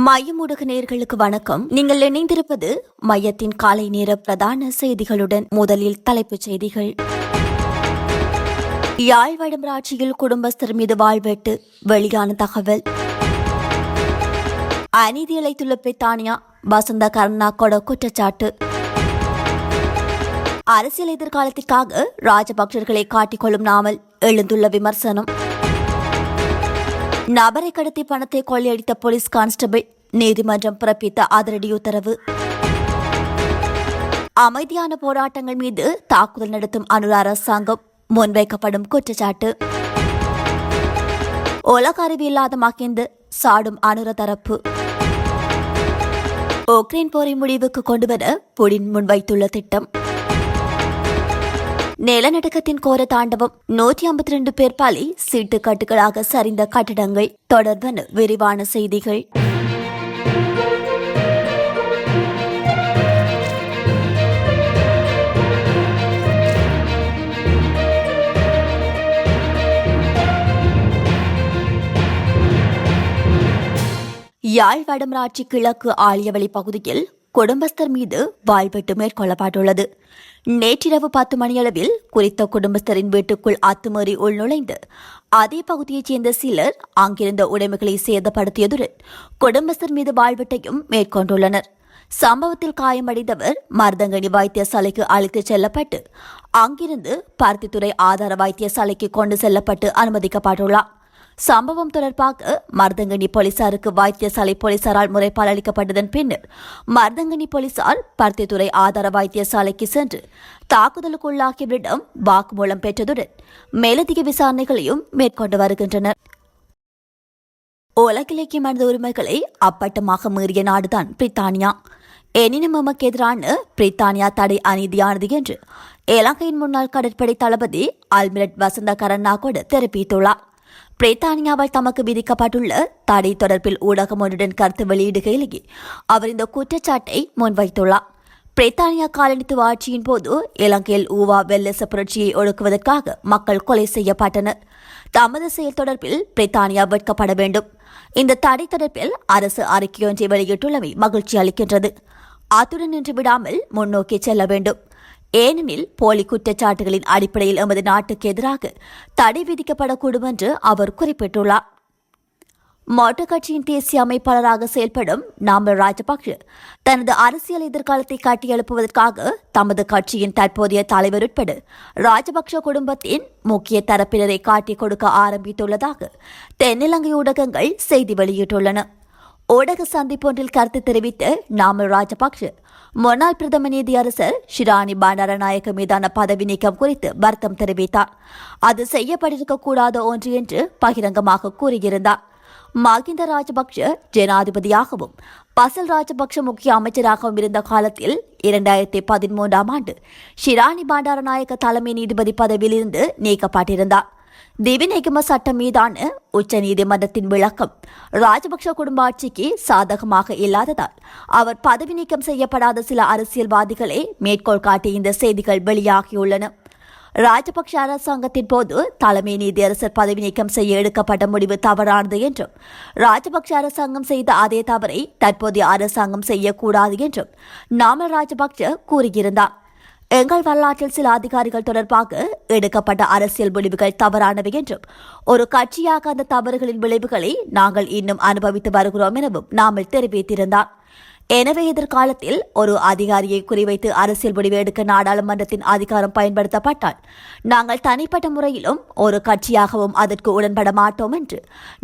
மையம் நேர்களுக்கு வணக்கம். நீங்கள் இணைந்திருப்பது மையத்தின் காலை நேர பிரதான செய்திகளுடன் முதலில் தலைப்புச் செய்திகள். யாழ் வடமராட்சியில் குடும்பஸ்தர் மீது வாழ்வெட்டு. வெளியான தகவல். அநீதி இழைத்துள்ள பிரித்தானியா வசந்த கர்ணா கொட குற்றச்சாட்டு. அரசியல் எதிர்காலத்திற்காக ராஜபக்சர்களை காட்டிக்கொள்ளும் நாமல் எழுந்துள்ள விமர்சனம். நபரை கடத்தி பணத்தை கொள்ளையடித்த போலீஸ் கான்ஸ்டபிள் நீதிமன்றம் பிறப்பித்த அதிரடி உத்தரவு. அமைதியான போராட்டங்கள் மீது தாக்குதல் நடத்தும் அனுர அரசாங்கம் முன்வைக்கப்படும் குற்றச்சாட்டு. உலக இல்லாத மகிந்து சாடும் அனுர தரப்பு. உக்ரைன் போரை முடிவுக்கு கொண்டுவர புடின் முன்வைத்துள்ள திட்டம். நிலநடுக்கத்தின் கோர தாண்டவம் நூற்றி ஐம்பத்தி ரெண்டு பேர் பலி சீட்டுக்கட்டுகளாக சரிந்த கட்டிடங்கள். தொடர்பான விரிவான செய்திகள். யாழ் வடமராட்சி கிழக்கு ஆலியவழி பகுதியில் குடும்பஸ்தர் மீது வாழ்வெட்டு மேற்கொள்ளப்பட்டுள்ளது. நேற்றிரவு பத்து மணியளவில் குறித்த குடும்பஸ்தரின் வீட்டுக்குள் அத்துமீறி உள்நுழைந்து அதே பகுதியைச் சேர்ந்த சிலர் அங்கிருந்த உடைமைகளை சேதப்படுத்தியதுடன் குடும்பஸ்தர் மீது வாழ்வெட்டையும் மேற்கொண்டுள்ளனர். சம்பவத்தில் காயமடைந்தவர் மருதங்கனி வைத்தியசாலைக்கு அழைத்துச் செல்லப்பட்டு அங்கிருந்து பருத்தித்துறை ஆதார வைத்தியசாலைக்கு கொண்டு செல்லப்பட்டு அனுமதிக்கப்பட்டுள்ளார். சம்பவம் தொடர்பாக மருதங்கனி போலீசாருக்கு வைத்தியசாலை போலீசாரால் முறைப்பாடு அளிக்கப்பட்டதன் பின்னர் மருதங்கனி போலீசார் பருத்தித்துறை ஆதார வைத்தியசாலைக்கு சென்று தாக்குதலுக்குள்ளாகியவரிடம் வாக்குமூலம் பெற்றதுடன் மேலதிக விசாரணைகளையும் மேற்கொண்டு வருகின்றனர். உலகிலேக்கு மனித உரிமைகளை அப்பட்டமாக மீறிய நாடுதான் பிரித்தானியா. எனினும் நமக்கு எதிரான பிரித்தானியா தடை அநீதியானது என்று இலங்கையின் முன்னாள் கடற்படை தளபதி அல்மிரட் வசந்த கரண்ணாகோடு தெரிவித்துள்ளார். பிரித்தானியாவால் தமக்கு விதிக்கப்பட்டுள்ள தடை தொடர்பில் ஊடகம் ஒன்றுடன் கருத்து வெளியிடுகையிலேயே அவர் இந்த குற்றச்சாட்டை முன்வைத்துள்ளார். பிரித்தானியா காலனித்துவ ஆட்சியின் போது இலங்கையில் ஊவா வெள்ளச புரட்சியை ஒடுக்குவதற்காக மக்கள் கொலை செய்யப்பட்டனர். தமது செயல் தொடர்பில் பிரித்தானியா வெட்கப்பட வேண்டும். இந்த தடை தொடர்பில் அரசு அறிக்கையொன்றை வெளியிட்டுள்ளமை மகிழ்ச்சி அளிக்கின்றது. அத்துடன் நின்று விடாமல் முன்னோக்கி செல்ல வேண்டும். ஏனெனில் போலி குற்றச்சாட்டுகளின் அடிப்படையில் எமது நாட்டுக்கு எதிராக தடை விதிக்கப்படக்கூடும் என்று அவர் குறிப்பிட்டுள்ளார். மாற்றுக் கட்சியின் தேசிய அமைப்பாளராக செயல்படும் நாமல் ராஜபக்ஷ தனது அரசியல் எதிர்காலத்தை காட்டியெழுப்புவதற்காக தமது கட்சியின் தற்போதைய தலைவர் உட்பட ராஜபக்ஷ குடும்பத்தின் முக்கிய தரப்பினரை காட்டிக் கொடுக்க ஆரம்பித்துள்ளதாக தென்னிலங்கை ஊடகங்கள் செய்தி வெளியிட்டுள்ளன. ஊடக சந்திப்பொன்றில் கருத்து தெரிவித்த நாமல் ராஜபக்ஷ முன்னாள் பிரதம நீதியரசர் ஷிராணி பாண்டாரநாயக்க மீதான பதவி நீக்கம் குறித்து வருத்தம் தெரிவித்தார். அது செய்யப்பட்டிருக்க கூடாத ஒன்று என்று பகிரங்கமாக கூறியிருந்தார். மகிந்த ராஜபக்ஷ ஜனாதிபதியாகவும் பசல் ராஜபக்ஷ முக்கிய அமைச்சராகவும் இருந்த காலத்தில் இரண்டாயிரத்தி பதிமூன்றாம் ஆண்டு ஷிராணி பாண்டாரநாயக்க தலைமை நீதிபதி பதவியிலிருந்து நீக்கப்பட்டிருந்தார். திவிநெகும சட்டம் மீதான உச்ச நீதிமன்றத்தின் விளக்கம் ராஜபக்ஷ குடும்ப ஆட்சிக்கு சாதகமாக இல்லாததால் அவர் பதவி நீக்கம் செய்யப்படாத சில அரசியல்வாதிகளை மேற்கோள் காட்டி இந்த செய்திகள் வெளியாகியுள்ளன. ராஜபக்ஷ அரசாங்கத்தின் போது தலைமை நீதியரசர் பதவி நீக்கம் செய்ய எடுக்கப்பட்ட முடிவு தவறானது என்றும் ராஜபக்ஷ அரசாங்கம் செய்த அதே தவறை தற்போதைய அரசாங்கம் செய்யக்கூடாது என்றும் நாமல் ராஜபக்ஷ கூறியிருந்தார். எங்கள் வரலாற்றில் சில அதிகாரிகள் தொடர்பாக எடுக்கப்பட்ட அரசியல் முடிவுகள் தவறானவை என்றும் ஒரு கட்சியாக அந்த தவறுகளின் விளைவுகளை நாங்கள் இன்னும் அனுபவித்து வருகிறோம் எனவும் நாமல் தெரிவித்திருந்தார். எனவே எதிர்காலத்தில் ஒரு அதிகாரியை குறிவைத்து அரசியல் முடிவு எடுக்க நாடாளுமன்றத்தின் அதிகாரம் பயன்படுத்தப்பட்டால் நாங்கள் தனிப்பட்ட முறையிலும் ஒரு கட்சியாகவும் அதற்கு உடன்பட மாட்டோம் என்று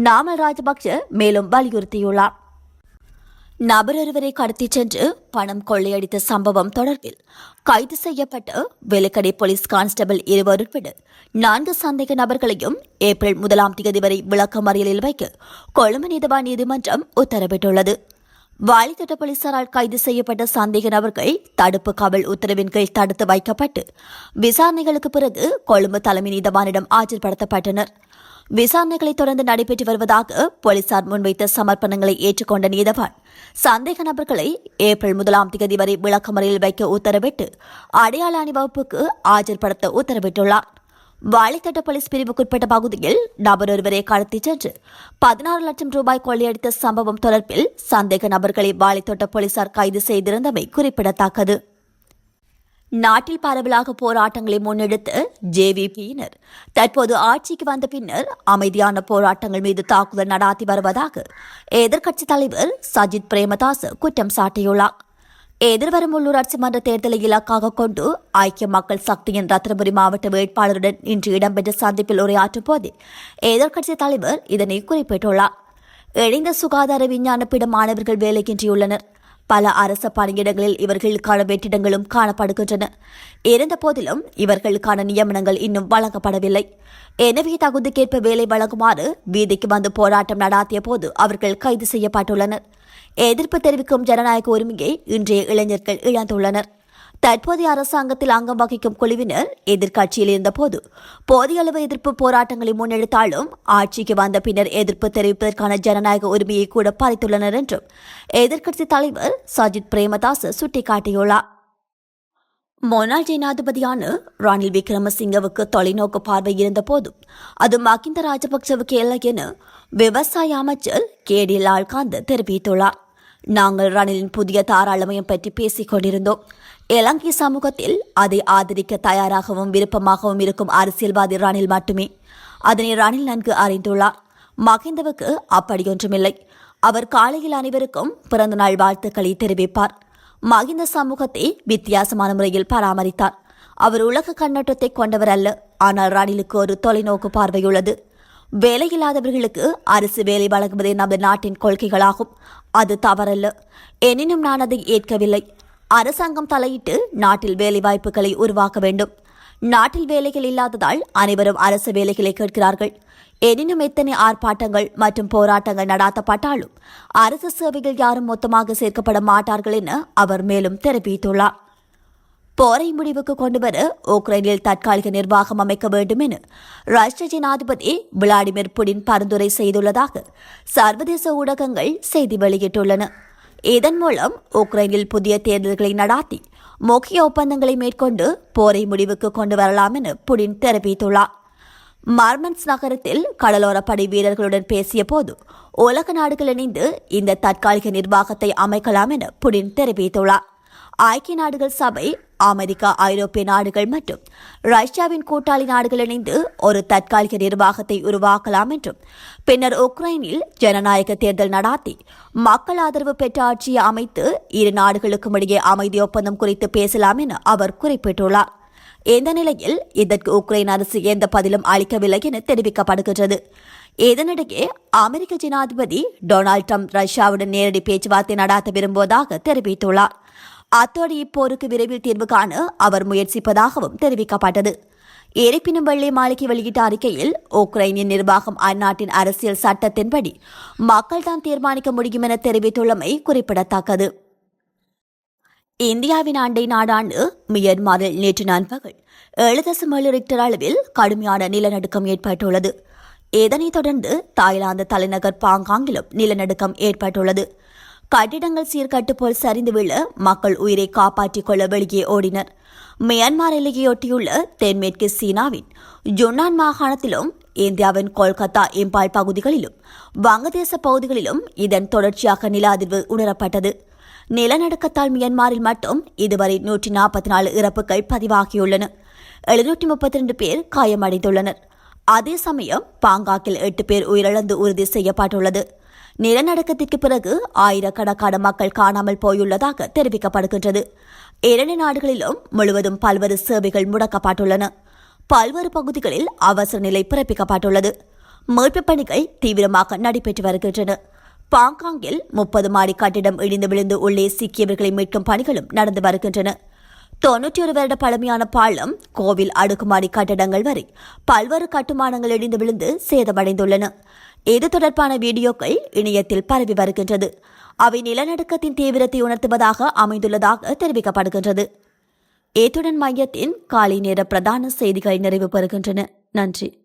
நாமல் ராஜபக்ஷ மேலும் வலியுறுத்தியுள்ளார். நபர் ஒருவரை கடத்திச் சென்று பணம் கொள்ளையடித்த சம்பவம் தொடர்பில் கைது செய்யப்பட்ட வெலுக்கடை போலீஸ் கான்ஸ்டபிள் இருவர் உட்பட நான்கு சந்தேக நபர்களையும் ஏப்ரல் முதலாம் தேதி வரை விளக்கமறியலில் வைக்க கொழும்பு நீதவான் நீதிமன்றம் உத்தரவிட்டுள்ளது. வாலித்தட்ட போலீசாரால் கைது செய்யப்பட்ட சந்தேக நபர்கள் தடுப்பு காவல் உத்தரவின் கீழ் தடுத்து வைக்கப்பட்டு விசாரணைகளுக்கு பிறகு கொழும்பு தலைமை நீதவானிடம் ஆஜர்படுத்தப்பட்டனர். விசாரணைகளை தொடர்ந்து நடைபெற்று வருவதாக போலீசார் முன்வைத்த சமர்ப்பணங்களை ஏற்றுக்கொண்ட நீதவான் சந்தேக நபர்களை ஏப்ரல் முதலாம் தேதி வரை விளக்கமறையில் வைக்க உத்தரவிட்டு அடையாள அணிவகுப்புக்கு ஆஜர்படுத்த உத்தரவிட்டுள்ளார். வாழைத்தட்ட போலீஸ் பிரிவுக்குட்பட்ட பகுதியில் நபர் ஒருவரை கடத்திச் சென்று பதினாறு லட்சம் ரூபாய் கொள்ளையடித்த சம்பவம் தொடர்பில் சந்தேக நபர்களை வாழைத்தோட்ட போலீசார் கைது செய்திருந்தமை குறிப்பிடத்தக்கது. நாட்டில் பரவலாக போராட்டங்களை முன்னெடுத்து ஜேவிபியினர். தற்போது ஆட்சிக்கு வந்த பின்னர் அமைதியான போராட்டங்கள் மீது தாக்குதல் நடாத்தி வருவதாக எதிர்க்கட்சித் தலைவர் சஜித் பிரேமதாஸ் குற்றம் சாட்டியுள்ளார். எதிர்வரும் உள்ளூராட்சி மன்ற தேர்தலை இலக்காக கொண்டு ஐக்கிய மக்கள் சக்தியின் ரத்னபுரி மாவட்ட வேட்பாளருடன் இன்று இடம்பெற்ற சந்திப்பில் உரையாற்றும் போது எதிர்க்கட்சித் தலைவர் இதனை குறிப்பிட்டுள்ளார். இணைந்த சுகாதார விஞ்ஞான பிட மாணவர்கள் வேலைக்கின்றியுள்ளனர். பல அரச பணியிடங்களில் இவர்களுக்கான வெற்றிடங்களும் காணப்படுகின்றன. இருந்த போதிலும் இவர்களுக்கான நியமனங்கள் இன்னும் வழங்கப்படவில்லை. எனவே தகுதிக்கேற்ப வேலை வழங்குமாறு வீதிக்கு வந்து போராட்டம் நடாத்திய போது அவர்கள் கைது செய்யப்பட்டுள்ளனர். எதிர்ப்பு தெரிவிக்கும் ஜனநாயக உரிமையை இன்றைய இளைஞர்கள் இழந்துள்ளனர். தற்போதைய அரசாங்கத்தில் அங்கம் வகிக்கும் குழுவினர் எதிர்க்கட்சியில் இருந்தபோது போதிய அளவு எதிர்ப்பு போராட்டங்களை முன்னெடுத்தாலும் ஆட்சிக்கு வந்த பின்னர் எதிர்ப்பு தெரிவிப்பதற்கான ஜனநாயக உரிமையை கூட பறித்துள்ளனர் என்றும் எதிர்க்கட்சி தலைவர் சஜித் பிரேமதாஸ் சுட்டிக்காட்டியுள்ளார். முன்னாள் ஜனாதிபதியான ரணில் விக்ரமசிங்கவுக்கு தொலைநோக்கு பார்வை இருந்த போதும் அது மகிந்த ராஜபக்சவுக்கு இல்லை என விவசாய அமைச்சர் கேடி லால்காந்த் தெரிவித்துள்ளார். நாங்கள் ரணிலின் புதிய தாராளமயம் பற்றி பேசிக் கொண்டிருந்தோம். இலங்கை சமூகத்தில் அதை ஆதரிக்க தயாராகவும் விருப்பமாகவும் இருக்கும் அரசியல்வாதி ரணில் மட்டுமே. அதனை ரணில் நன்கு அறிந்துள்ளார். மகிந்தவுக்கு அப்படியொன்றுமில்லை அவர் காலையில் அனைவருக்கும் பிறந்தநாள் வாழ்த்துக்களை தெரிவிப்பார். மகிந்த சமூகத்தை வித்தியாசமான முறையில் பராமரித்தார். அவர் உலக கண்ணோட்டத்தை கொண்டவர் அல்ல. ஆனால் ரணிலுக்கு ஒரு தொலைநோக்கு பார்வையுள்ளது. வேலையில்லாதவர்களுக்கு அரசு வேலை வழங்குவதே நமது நாட்டின் கொள்கைகளாகும். அது தவறல்ல. எனினும் நான் அதை ஏற்கவில்லை. அரசாங்கம் தலையிட்டு நாட்டில் வேலை வாய்ப்புகளை உருவாக்க வேண்டும். நாட்டில் வேலைகள் இல்லாததால் அனைவரும் அரசு வேலைகளை கேட்கிறார்கள். எனினும் எத்தனை ஆர்ப்பாட்டங்கள் மற்றும் போராட்டங்கள் நடாத்தப்பட்டாலும் அரசு சேவைகள் யாரும் மொத்தமாக சேர்க்கப்பட மாட்டார்கள் என அவர் மேலும் தெரிவித்துள்ளார். போரை முடிவுக்கு கொண்டுவர உக்ரைனில் தற்காலிக நிர்வாகம் அமைக்க வேண்டும் என ரஷ்ய ஜனாதிபதி விளாடிமிர் புடின் பரிந்துரை செய்துள்ளதாக சர்வதேச ஊடகங்கள் செய்தி வெளியிட்டுள்ளன. இதன் மூலம் உக்ரைனில் புதிய தேர்தல்களை நடாத்தி முக்கிய ஒப்பந்தங்களை மேற்கொண்டு போரை முடிவுக்கு கொண்டு வரலாம் என புடின் தெரிவித்துள்ளார். மார்மன்ஸ் நகரத்தில் கடலோர படை வீரர்களுடன் பேசிய போது உலக நாடுகள் இணைந்து இந்த தற்காலிக நிர்வாகத்தை அமைக்கலாம் என புடின் தெரிவித்துள்ளார். ஐக்கிய நாடுகள் சபை அமெரிக்கா ஐரோப்பிய நாடுகள் மற்றும் ரஷ்யாவின் கூட்டாளி நாடுகள் இணைந்து ஒரு தற்காலிக நிர்வாகத்தை உருவாக்கலாம் என்றும் பின்னர் உக்ரைனில் ஜனநாயக தேர்தல் நடாத்தி மக்கள் ஆதரவு பெற்ற ஆட்சியை அமைத்து இரு நாடுகளுக்கும் இடையே அமைதி ஒப்பந்தம் குறித்து பேசலாம் என அவர் குறிப்பிட்டுள்ளார். இந்த நிலையில் இதற்கு உக்ரைன் அரசு எந்த பதிலும் அளிக்கவில்லை என தெரிவிக்கப்படுகின்றது. இதனிடையே அமெரிக்க ஜனாதிபதி டொனால்டு ட்ரம்ப் ரஷ்யாவுடன் நேரடி பேச்சுவார்த்தை நடாத்த விரும்புவதாக தெரிவித்துள்ளார். அத்தோடு இப்போருக்கு விரைவில் தீர்வு காண அவர் முயற்சிப்பதாகவும் தெரிவிக்கப்பட்டது. இருப்பினும் வெள்ளை மாளிகை வெளியிட்ட அறிக்கையில் உக்ரைனின் நிர்வாகம் அந்நாட்டின் அரசியல் சட்டத்தின்படி மக்கள் தான் தீர்மானிக்க முடியும் என தெரிவித்துள்ளமை குறிப்பிடத்தக்கது. இந்தியாவின் அண்டை நாடாண்டு மியன்மாரில் நேற்று நண்பகல் ஏழு தசம் ஏழு ரிக்டர் அளவில் கடுமையான நிலநடுக்கம் ஏற்பட்டுள்ளது. இதனைத் தொடர்ந்து தாய்லாந்து தலைநகர் பாங்காங்கிலும் நிலநடுக்கம் ஏற்பட்டுள்ளது. கட்டிடங்கள் சீர்கட்டு போல் சரிந்து விழ மக்கள் உயிரை காப்பாற்றிக் கொள்ள வெளியே ஓடினர். மியான்மர் எல்லையொட்டியுள்ள தென்மேற்கு சீனாவின் ஜுன்னான் மாகாணத்திலும் இந்தியாவின் கொல்கத்தா இம்பால் பகுதிகளிலும் வங்கதேச பகுதிகளிலும் இதன் தொடர்ச்சியாக நில அதிர்வு உணரப்பட்டது. நிலநடுக்கத்தால் மியான்மரில் மட்டும் இதுவரை நூற்றி நாற்பத்தி நாலு இறப்புகள் பதிவாகியுள்ளன. எழுநூற்றி முப்பத்தி ரெண்டு பேர் காயமடைந்துள்ளனர். அதே சமயம் பாங்காக்கில் எட்டு பேர் உயிரிழந்து உறுதி செய்யப்பட்டுள்ளது. நிலநடுக்கத்திற்கு பிறகு ஆயிரக்கணக்கான மக்கள் காணாமல் போயுள்ளதாக தெரிவிக்கப்படுகின்றது. இரண்டு நாடுகளிலும் முழுவதும் பல்வேறு சேவைகள் முடக்கப்பட்டுள்ளன. பல்வேறு பகுதிகளில் அவசர நிலை பிறப்பிக்கப்பட்டுள்ளது. மீட்பு பணிகள் தீவிரமாக நடைபெற்று வருகின்றன. பாங்காங்கில் முப்பது மாடி கட்டிடம் இடிந்து விழுந்து உள்ளே சிக்கியவர்களை மீட்கும் பணிகளும் நடந்து வருகின்றன. தொன்னூற்றி ஒரு வருட பழமையான பாலம் கோவில் அடுக்குமாடி கட்டடங்கள் வரை பல்வேறு கட்டுமானங்கள் இடிந்து விழுந்து சேதமடைந்துள்ளன. இது தொடர்பான வீடியோக்கள் இணையத்தில் பரவி வருகின்றது. அவை நிலநடுக்கத்தின் தீவிரத்தை உணர்த்துவதாக அமைந்துள்ளதாக தெரிவிக்கப்படுகின்றது. ஏத்துடன் மையத்தின் காலை நேர பிரதான செய்திகள் நிறைவு பெறுகின்றன. நன்றி.